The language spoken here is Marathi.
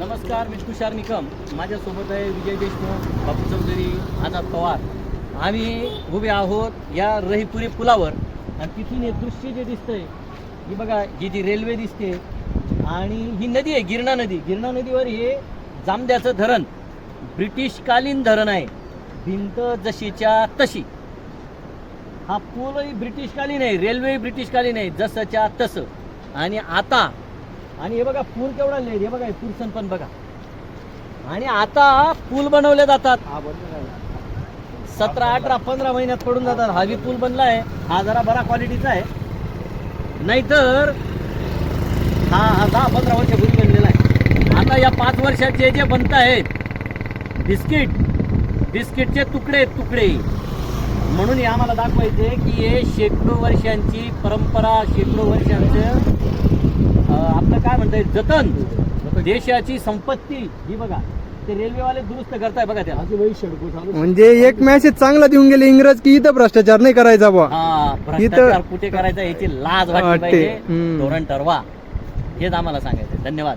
नमस्कार मी तुषार निकम. माझ्यासोबत आहे विजय देशमुख बापू चौधरी आझाद पवार. आम्ही उभे आहोत या रहीपुरी पुलावर. आणि तिथून हे दृश्य जे दिसतंय ही बघा ही जी रेल्वे दिसते आणि ही नदी आहे गिरणा नदी. गिरणा नदीवर हे जामद्याचं धरण ब्रिटिशकालीन धरण आहे. भिंत जशीच्या तशी. हा पूलही ब्रिटिशकालीन आहे रेल्वे ब्रिटिशकालीन आहे जसंच्या तसं. आणि आता आणि हे बघा पूल केवढा आहे हे बघा पुरसन पण बघा. आणि आता पूल बनवले जातात. सतरा अठरा पंधरा महिन्यात पडून जातात. हा बी पूल बनला आहे. हा जरा बरा क्वालिटीचा आहे. नाहीतर हा हा दहा पंधरा वर्षापूर्वी बनलेला आहे. आता या पाच वर्षाचे जे बनत आहेत बिस्किट बिस्किटचे तुकडे तुकडे. म्हणून हे आम्हाला दाखवायचे की हे शेकडो वर्षांची परंपरा शेकडो वर्षांचं आपलं काय म्हणता येईल जतन. देशाची संपत्ती. ही बघा ते रेल्वेवाले दुरुस्त करताय बघा त्याला. म्हणजे एक मेसेज चांगला देऊन गेले इंग्रज की इथं भ्रष्टाचार नाही करायचा हा भ्रष्टाचार कुठे करायचा याची लाज वाटली वाटते. धोरण ठरवा. हेच आम्हाला सांगायचं धन्यवाद.